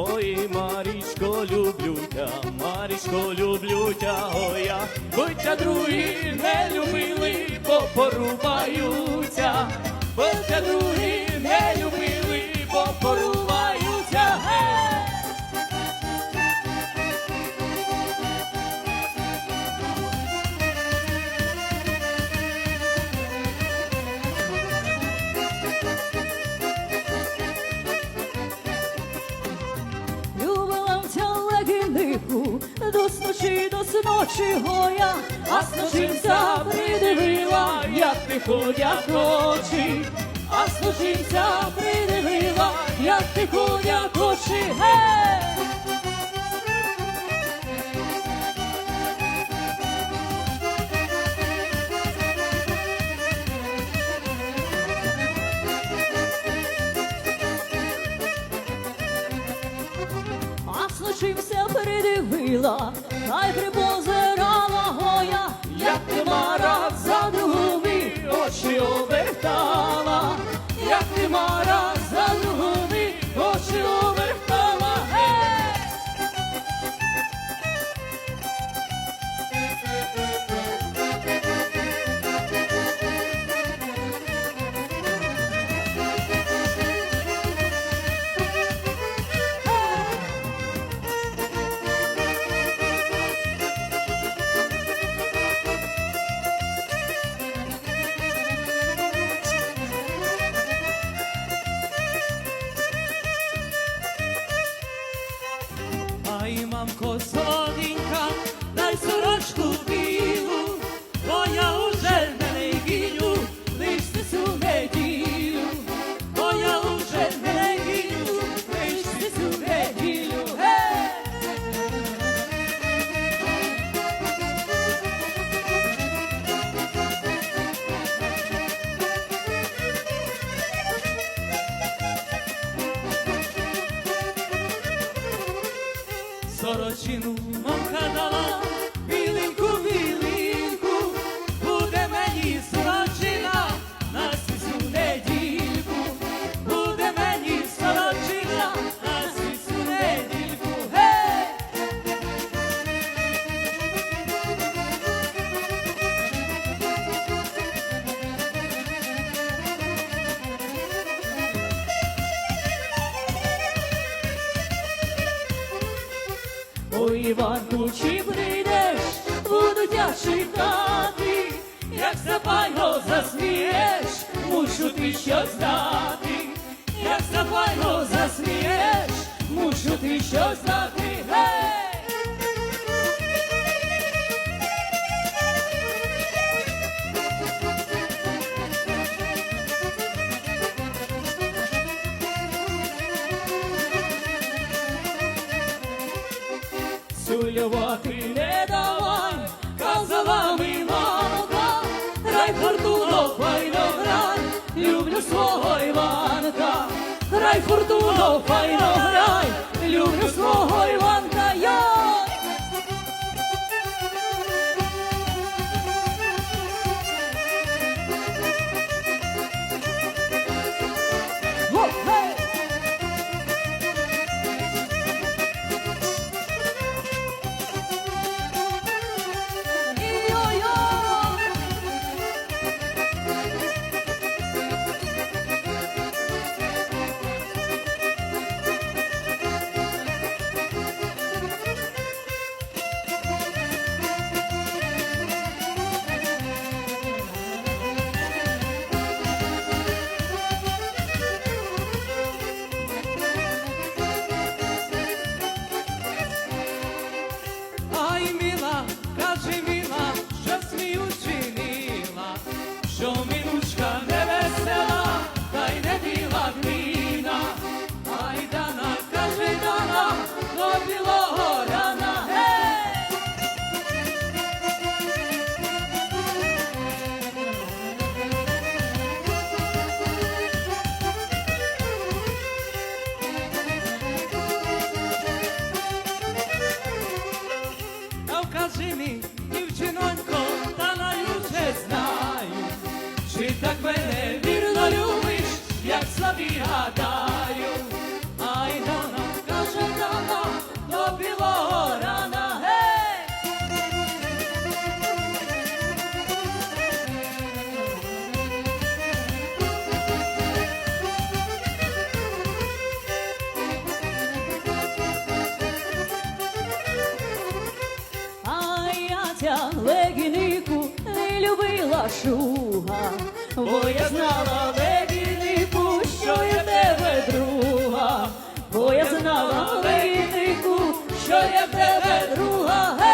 Ой, Марічко, люблю тя, Марічко, люблю тя, ой, я, будьте другі не любили, бо порубаються, до сночі, до сночі гоя, а сночинця придивила, як ти ходять очі, а сночинця придивила, як ти ходять очі, гей! Придивила, хай й I'm. Sorocinu, mano. Ой, Іванку, чи прийдеш, буду я чекати, Як запайно засмієш, мушу ти щось знати, як запайно засмієш, мушу ти щось знати. Гей! Цюлювати не давай, казала ми мамка, грай фортуно, файно грай, люблю свого Іванка, грай фортуно, файно грай, Скажи мені, дівчинонько, та наюче знаю, чи так мене вірно любиш, як собі гадаю. Настя легінику не любила шуга, бо я знала легінику, що я тебе друга, бо я знала легінику, що я тебе друга.